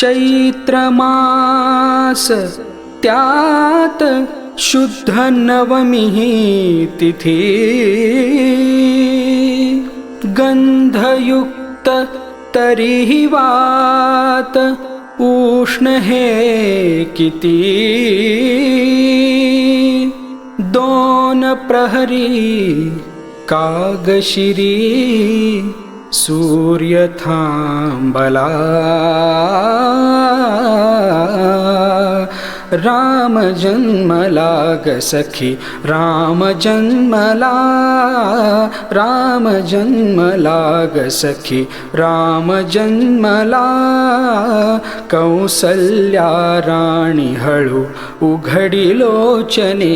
चैत्रमास त्यात शुद्ध नवमी तिथी गंधयुक्त तरीही वात उष्ण हे किती दोन प्रहरी कागशिरी सूर्य थांबला राम जन्मला ग सखी राम जन्मला। राम जन्मला ग सखी राम जन्मला। कौसल्या राणी हळू उघडी लोचने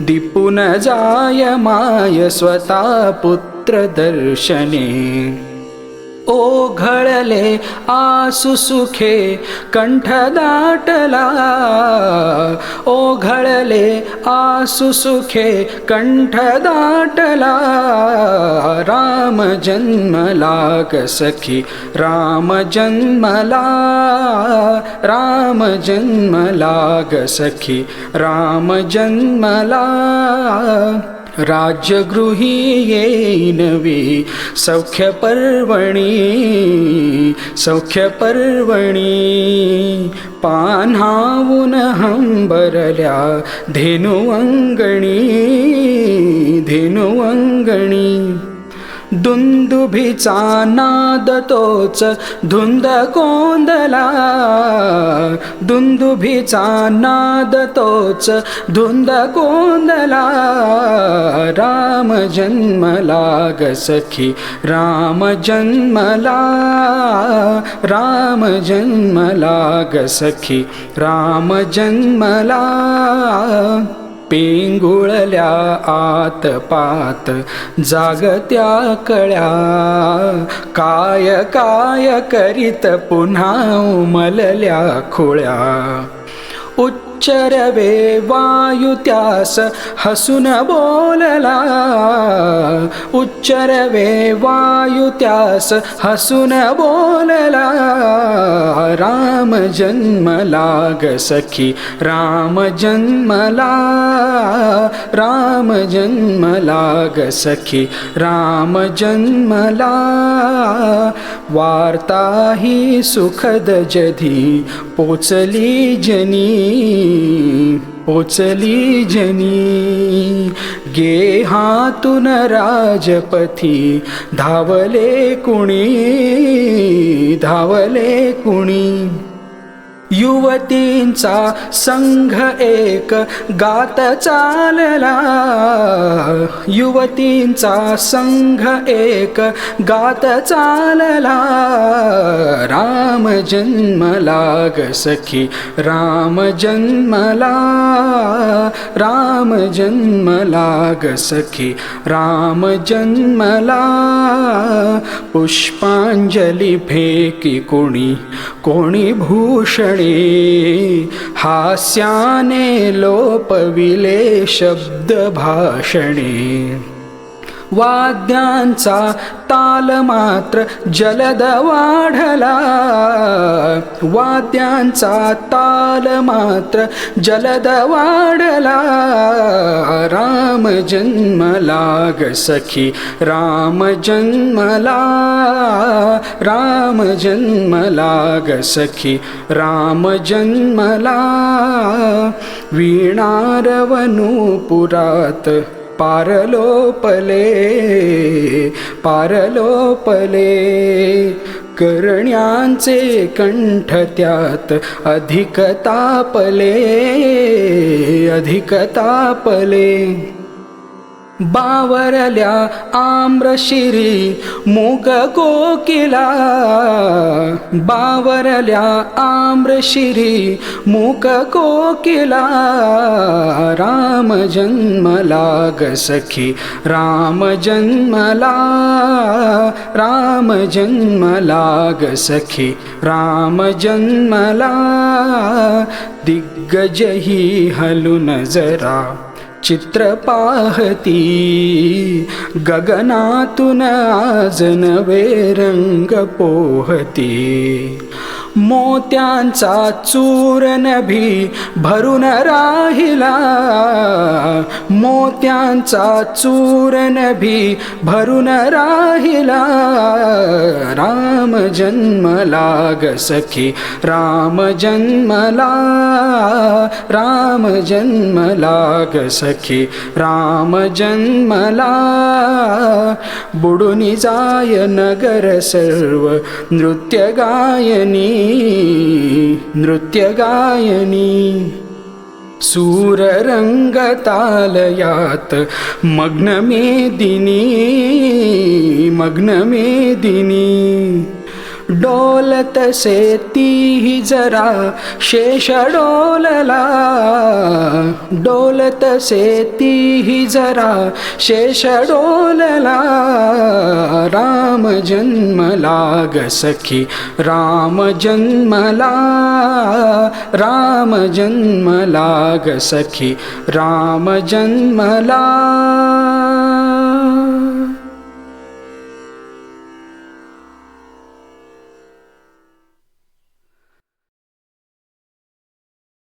दिपून जाय माय स्वतः पुत्र। दर्शने ओघळले आसु सुखे कंठ दाटला। ओघळले आसु सुखे कंठ दाटला। राम जन्मला सखी राम जन्मला राम जन्मला सखी राम जन्मला राज्यगृही येनवे सौख्य पर्वणी सौख्य पर्वणी पान्हावून हंबरल्या धेनु अंगणी धेनु अंगणी दुंदुभीचा नाद तोच धुंद कोंदला. दुंदुभीचा नाद तोच धुंद कोंदला. राम जन्मला ग सखी राम जन्मला राम जन्मला ग सखी राम जन्मला पेंगुळल्या आत पात जागत्या कळ्या. काय काय करीत पुन्हा उमलल्या खोळ्या. उच्चरवे वायू त्यास हसून बोलला. उच्चरवे वायु त्यास हसून बोलला. राम जन्म लाग सखी राम जन्मला राम जन्म लाग सखी राम जन्मला वार्ता ही सुखद जधी पोचली जनी पोचली जनी. गेहातून राजपथी धावले कुणी धावले कुणी. युवतींचा संघ एक गात चालला. युवतींचा संघ एक गात चालला. राम जन्मला ग सखी राम जन्मला राम जन्मला ग सखी राम जन्मला पुष्पांजली फेकी कोणी कोणी भूषण ी हास्याने लोपविले शब्दभाषणे। वाद्यांचा ताल मात्र जलद वाढला. वाद्यांचा ताल मात्र जलद वाढला. राम जन्मला ग सखी राम जन्मला राम जन्मला ग सखी राम जन्मला वीणारवनुपुरात पारलोपले पारलोपले. करण्यांचे कंठ त्यात अधिक तापले अधिक तापले. बावरल्या आम्रशिरी मुग कोकिला बावरल्या आम्रशिरी मुग कोकिला राम जन्मला सखी राम जन्मला राम जन्मला सखी राम जन्मला दिग्गज ही हलून जरा. चित्र पाहती. गगनातून आज नवे रंग पोहती. मोत्यांचा चूरन भी भरून राहिला. मोत्यांचा चूरन भी भरून राहिला. राम जन्मला ग सखी राम जन्मला राम जन्मला ग सखी राम जन्मला बुडून जाय नगर सर्व नृत्य गायनी नृत्य गायनी सूररङ्गतालयात् मग्नमेदिनी मग्नमेदिनी। डोलत से जरा शेषडोलला डोलत से जरा शेषडोलला। राम जन्मला ग सखी राम जन्मला राम जन्मला ग सखी राम जन्मला